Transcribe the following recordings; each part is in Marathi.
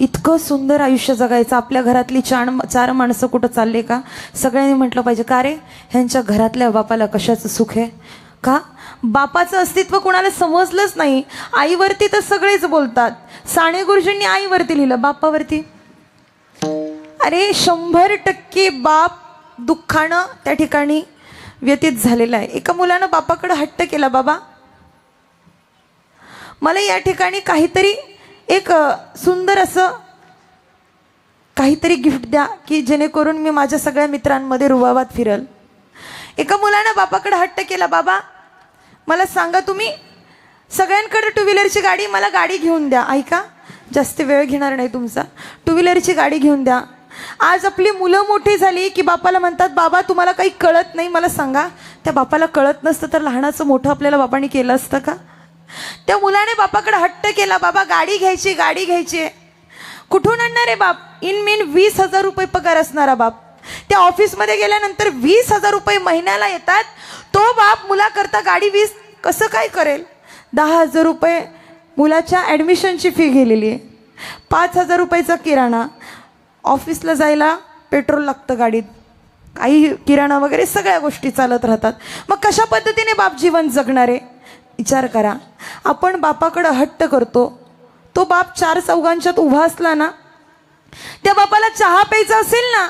इतकं सुंदर आयुष्य जगायचं. आपल्या घरातली चार चार माणसं कुठं चालले का? सगळ्यांनी म्हटलं पाहिजे का रे? ह्यांच्या घरातल्या बापाला कशाचं सुख आहे? का? बापाचं अस्तित्व कोणाला समजलंच नाही. आईवरती तर सगळेच बोलतात. साने गुरुजींनी आईवरती लिहिलं बापावरती. अरे शंभर टक्के बाप दुःखानं त्या ठिकाणी व्यतीत झालेला आहे. एका मुलानं बापाकडं हट्ट केला बाबा. मला या ठिकाणी काहीतरी एक सुंदर असं काहीतरी गिफ्ट द्या की जेणेकरून मी माझ्या सगळ्या मित्रांमध्ये रुबाबात फिरल. एका मुलानं बापाकडे हट्ट केला बाबा मला सांगा तुम्ही सगळ्यांकडे टू व्हीलरची गाडी मला गाडी घेऊन द्या. ऐका जास्त वेळ घेणार नाही तुमचा. टू व्हीलरची गाडी घेऊन द्या. आज आपली मुलं मोठी झाली की बापाला म्हणतात बाबा तुम्हाला काही कळत नाही मला सांगा. त्या बापाला कळत नसतं तर लहानाचं मोठं आपल्याला बापाने केलं असतं का? त्या मुलाने बापाकडे हट्ट केला बाबा गाडी घ्यायची गाडी घ्यायची. कुठून आणणार आहे बाप? इन मीन वीस हजार रुपये पगार असणारा बाप. त्या ऑफिसमध्ये गेल्यानंतर वीस हजार रुपये महिन्याला येतात. तो बाप मुलाकरता गाडी वीस कसं काय करेल? दहा हजार रुपये मुलाच्या ॲडमिशनची फी गेलेली आहे. पाच हजार रुपयाचा किराणा. ऑफिसला जायला पेट्रोल लागतं गाडीत. काही किराणा वगैरे सगळ्या गोष्टी चालत राहतात. मग कशा पद्धतीने बाप जीवन जगणार आहे? विचार करा. आपण बापाकडं हट्ट करतो. तो बाप चार चौघांच्यात उभा असला ना त्या बापाला चहा प्यायचा असेल ना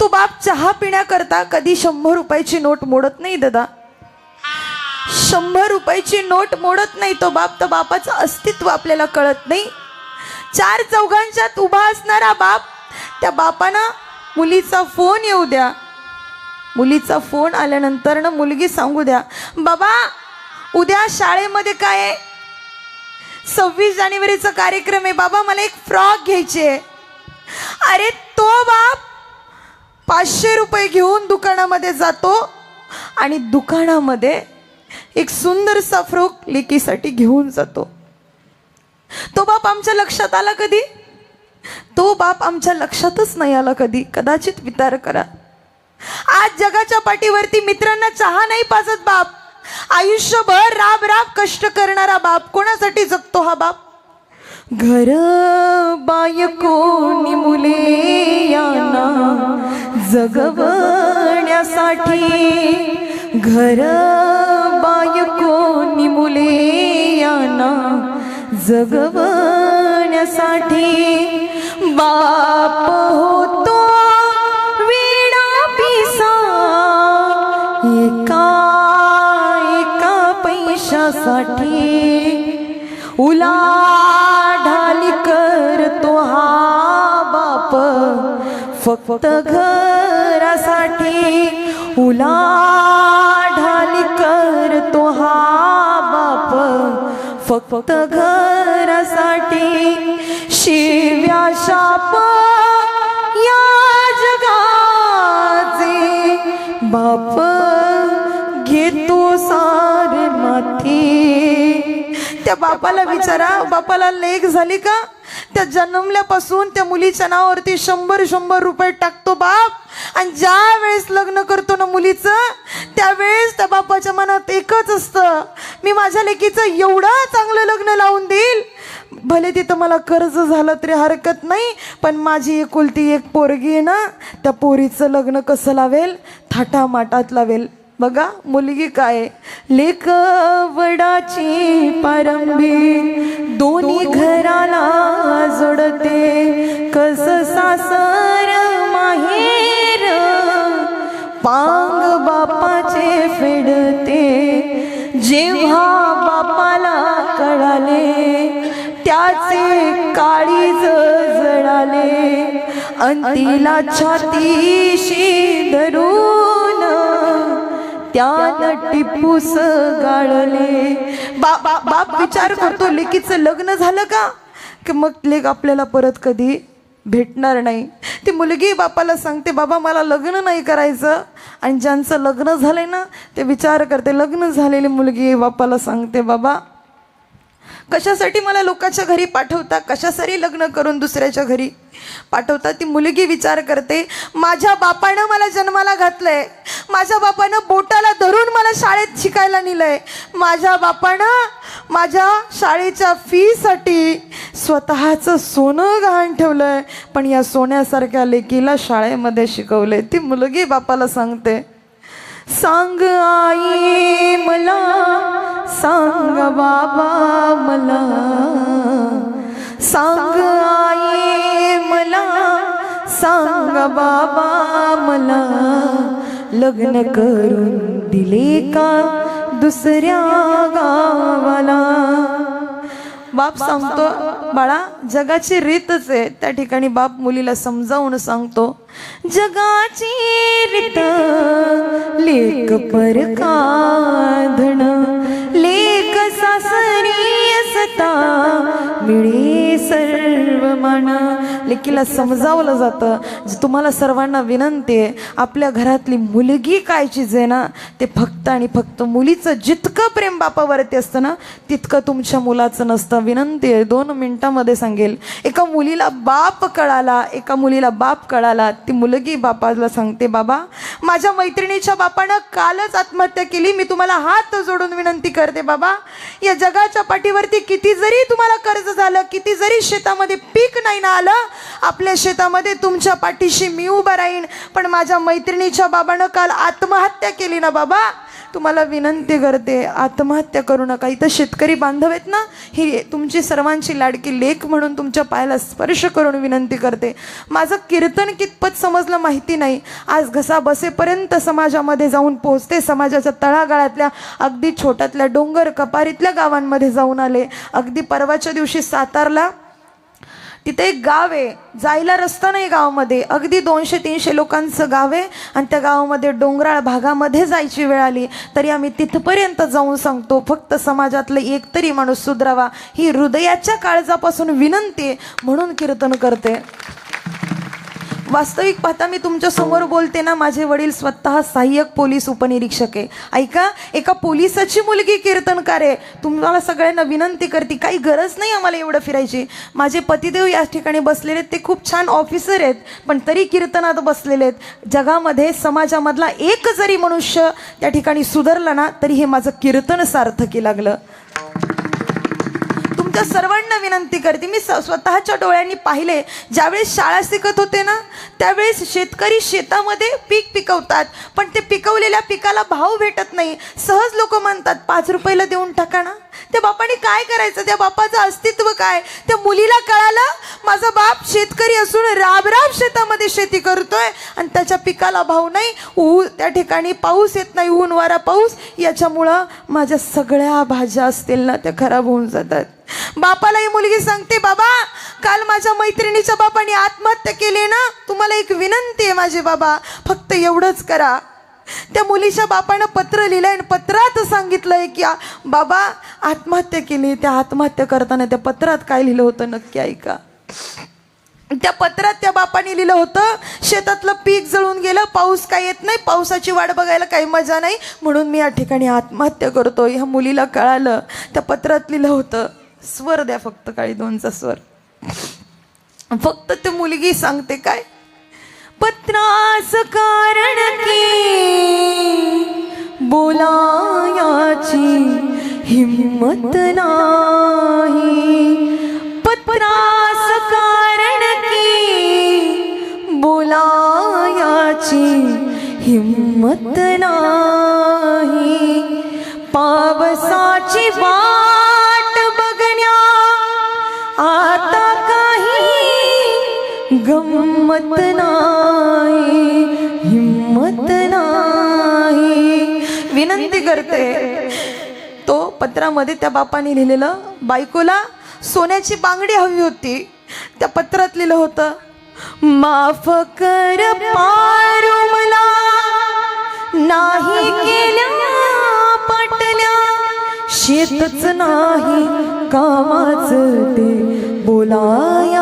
तो बाप चहा पिण्याकरता कधी शंभर रुपयाची नोट मोडत नाही दादा. शंभर रुपयाची नोट मोडत नाही तो बाप तर बापाचं अस्तित्व आपल्याला कळत नाही. चार चौघांच्यात उभा असणारा बाप त्या बापानं मुलीचा फोन येऊ द्या. मुलीचा फोन आल्यानंतर ना मुलगी सांगू द्या बाबा उद्या शाळेमध्ये काय आहे? सव्वीस जानेवारीचा कार्यक्रम आहे. बाबा मला एक फ्रॉक घ्यायची आहे. अरे तो बाप पाचशे रुपये घेऊन दुकानामध्ये जातो आणि दुकानामध्ये एक सुंदरसा फ्रॉक लेकीसाठी घेऊन जातो. तो बाप आमच्या लक्षात आला कधी? तो बाप आमच्या लक्षातच नाही आला कधी. कदाचित विचार करा. आज जगाच्या पाठीवरती मित्रांना चहा नाही पाजत बाप. आयुष्यभर राब राब कष्ट करणारा बाप कोणासाठी जगतो हा बाप? घर बायकोनी मुले याना जगवण्यासाठी. घर बायकोनी मुले याना जगवण्यासाठी. बाप होत उलाढाली करतो हा बाप. फक्त घरासाठी उलाढाली करतो हा बाप. फक्त घरासाठी शिव्या शाप या जगाचे बाप. घेतो सार माथी. त्या बापाला विचारा बापाला लेख झाली का? त्या जन्मल्यापासून त्या मुलीच्या नावावरती शंभर शंभर रुपये टाकतो बाप. आणि ज्या वेळेस लग्न करतो ना मुलीचं त्यावेळेस त्या बापाच्या मनात एकच असतं मी माझ्या लेकीचं एवढं चांगलं लग्न लावून देईल. भले तिथं मला कर्ज झालं तरी हरकत नाही पण माझी एकुलती एक पोरगी आहे ना त्या पोरीचं लग्न कसं लावेल? थाटामाटात लावेल. बघा मुलगी काय लेक वडाची पारंबी दोन्ही घराला जोडते. कस सासर माहेर? पांग बापाचे फेडते. जेव्हा बापाला कळाले त्याचे काळीज जळाले. अंतीला छातीशी धरून त्यानं टिपूस गाळले. बा- बा- बाप विचार करतो. लेकीचं लग्न झालं का? की मग लेक आपल्याला परत कधी भेटणार नाही. ती मुलगी बापाला सांगते बाबा मला लग्न नाही करायचं. आणि ज्यांचं लग्न झालंय ना ते विचार करते. लग्न झालेली मुलगी बापाला सांगते बाबा कशासाठी मला लोकांच्या घरी पाठवता? कशासाठी लग्न करून दुसऱ्याच्या घरी पाठवता? ती मुलगी विचार करते माझ्या बापानं मला जन्माला घातलंय. माझ्या बापानं बोटाला धरून मला शाळेत शिकायला नेलंय. माझ्या बापानं माझ्या शाळेच्या फीसाठी स्वतःचं सोनं गहाण ठेवलंय. पण या सोन्यासारख्या लेकीला शाळेमध्ये शिकवलंय. ती मुलगी बापाला सांगते सांग आई मला सांग बाबा मला सांग आई मला सांग बाबा मला. लग्न करून दिले का दुसऱ्या गावाला? बाप सांगतो बाळा जगाची रीतच आहे. त्या ठिकाणी बाप मुलीला समजावून सांगतो जगाची रीत लेख पर काधण लेख सासरी असता मिळे सर्व म्हणा लेकीला समजावलं जातं. तुम्हाला सर्वांना विनंती आहे आपल्या घरातली मुलगी काय चीज आहे ना ते फक्त आणि फक्त मुलीचं जितकं प्रेम बापावरती असतं ना तितकं तुमच्या मुलाचं नसतं. विनंती आहे दोन मिनटामध्ये सांगेल. एका मुलीला बाप कळाला एका मुलीला बाप कळाला ती मुलगी बापाला सांगते बाबा माझ्या मैत्रिणीच्या बापानं कालच आत्महत्या केली. मी तुम्हाला हात जोडून विनंती करते बाबा. या जगाच्या पाठीवरती किती जरी तुम्हाला कर्ज झालं किती जरी शेतामध्ये पीक नाही ना आलं आपल्या शेतामध्ये तुमच्या पाठीशी मी उभा राहीन. पण माझ्या मैत्रिणीच्या बाबानं काल आत्महत्या केली ना बाबा. तुम्हाला विनंती करते आत्महत्या करू नका. इथं शेतकरी बांधव आहेत ना ही तुमची सर्वांची लाडकी लेख म्हणून तुमच्या पायाला स्पर्श करून विनंती करते. माझं कीर्तन कितपत समजलं माहिती नाही. आज घसा बसेपर्यंत समाजामध्ये जाऊन पोहोचते. समाजाच्या तळागाळातल्या अगदी छोट्यातल्या डोंगर कपारीतल्या गावांमध्ये जाऊन आले. अगदी परवाच्या दिवशी सातारला तिथे एक गाव आहे. जायला रस्ता नाही गावामध्ये. अगदी दोनशे तीनशे लोकांचं गाव आहे आणि त्या गावामध्ये डोंगराळ भागामध्ये जायची वेळ आली. तरी आम्ही तिथपर्यंत जाऊन सांगतो फक्त समाजातलं एक तरी माणूस सुधरावा. ही हृदयाच्या काळजापासून विनंती आहे म्हणून कीर्तन करते. वास्तविक पाहता मी तुमच्यासमोर बोलते ना माझे वडील स्वतः सहाय्यक पोलीस उपनिरीक्षक आहे. ऐका एका पोलिसाची मुलगी कीर्तनकार आहे. तुम्हाला सगळ्यांना विनंती करते काही गरज नाही आम्हाला एवढं फिरायची. माझे पतिदेव या ठिकाणी बसलेले आहेत. ते खूप छान ऑफिसर आहेत पण तरी कीर्तनात बसलेले आहेत. जगामध्ये समाजामधला एक जरी मनुष्य त्या ठिकाणी सुधारला ना तरी हे माझं कीर्तन सार्थकी लागलं. तुमच्या सर्वांना विनंती करते. मी स- स्वतःच्या डोळ्यांनी पाहिले. ज्यावेळेस शाळा शिकत होते ना त्यावेळेस शेतकरी शेतामध्ये पीक पिकवतात. पण ते पिकवलेल्या पिकाला भाव भेटत नाही. सहज लोक म्हणतात पाच रुपयाला देऊन टाका ना. त्या बापाने काय करायचं? त्या बापाचं अस्तित्व काय? त्या मुलीला कळालं माझा बाप शेतकरी असून राबराब शेतामध्ये शेती करतोय आणि त्याच्या पिकाला भाव नाही. ऊ त्या ठिकाणी पाऊस येत नाही. ऊन वारा पाऊस. याच्यामुळं माझ्या सगळ्या भाज्या असतील ना त्या खराब होऊन जातात. बापाला ही मुलगी सांगते बाबा काल माझ्या मैत्रिणीच्या बापाने आत्महत्या केली ना? तुम्हाला एक विनंती आहे माझे बाबा फक्त एवढंच करा. त्या मुलीच्या बापानं पत्र लिहिलंय आणि पत्रात सांगितलंय की बाबा आत्महत्या केली. त्या आत्महत्या करताना त्या पत्रात काय लिहिलं होतं नक्की ऐका. त्या पत्रात त्या बापाने लिहिलं होतं शेतातलं पीक जळून गेलं पाऊस काय येत नाही पावसाची वाट बघायला काही मजा नाही म्हणून मी या ठिकाणी आत्महत्या करतो ह्या मुलीला कळालं. त्या पत्रात लिहिलं होतं स्वर द्या फक्त काळी दोनचा स्वर. फक्त ते मुलगी सांगते काय? पत्रास कारण की बोलायाची हिम्मत नाही. पत्रास कारण की बोलायाची हिम्मत नाही. पावसाची वा हिम्मत नाही हिम्मत नाही. विनंती करते. तो पत्रामध्ये त्या बापाने लिहिलेलं बायकोला सोन्याची बांगडी हवी होती. त्या पत्रात लिहिलं होतं माफ कर पारू मला. नाही केल्या पटल्या. शेतच नाही कामाच ते बोलाय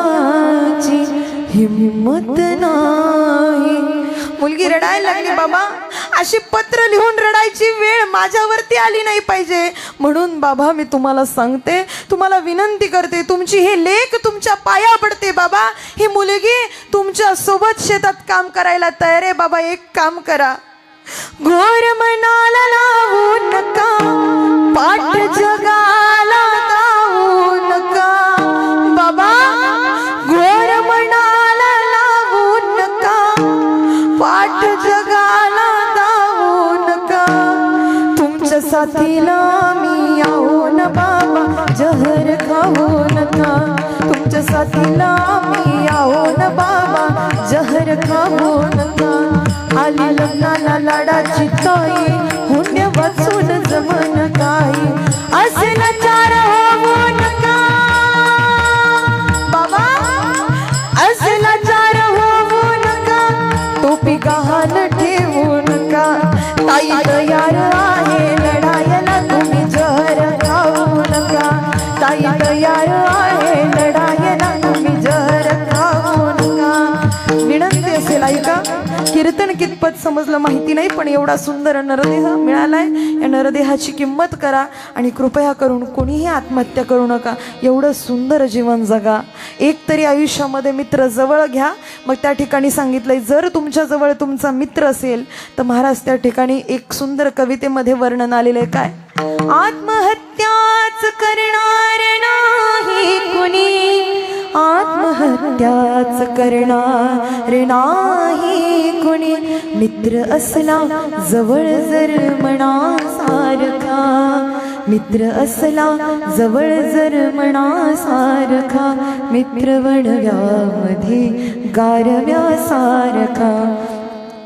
हिम्मत नाही. मुलगी रडायला लागली बाबा अशी पत्र लिहून रडायची वेळ माझ्यावरती आली नाही पाहिजे. म्हणून बाबा मी तुम्हाला सांगते तुम्हाला विनंती करते तुमची हे लेख तुमच्या पाया पडते बाबा. ही मुलगी तुमच्यासोबत शेतात काम करायला तयार आहे. बाबा एक काम करा. घोर मनाला लावू नका. पाठ जगाला तुमच्या साथीला मी आहो न बाबा जहर खाऊ नका आली लग्नाला लाडाची ताई हुंड्य वाचू पद समजलं माहिती नाही पण एवढा सुंदर नरदेह मिळालाय. या नरदेहाची किंमत करा आणि कृपया करून कोणीही आत्महत्या करू नका. एवढं सुंदर जीवन जगा. एक तरी आयुष्यामध्ये मित्र जवळ घ्या. मग त्या ठिकाणी सांगितलंय जर तुमच्या जवळ तुमचा मित्र असेल तर महाराज त्या ठिकाणी एक सुंदर कवितेमध्ये वर्णन आलेलं आहे काय? आत्महत्याच करणार नाही कुणी. आत्महत्याच करणार नाही कुणी. मित्र असला जवळ जर म्हणा सारखा मित्र असला जवळ जर म्हणा सारखा मित्र वणव्यामध्ये गारव्या सारखा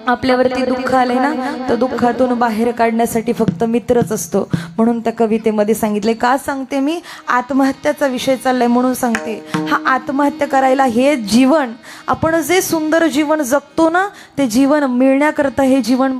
आपल्यावरती दुःख आले ना तर दुःखातून बाहेर काढण्यासाठी फक्त मित्रच असतो. म्हणून त्या कवितेमध्ये सांगितले का सांगते मी? आत्महत्याचा विषय चाललाय म्हणून सांगते. हा आत्महत्या करायला हे जीवन आपण जे सुंदर जीवन जगतो ना ते जीवन मिळण्याकरता हे जीवन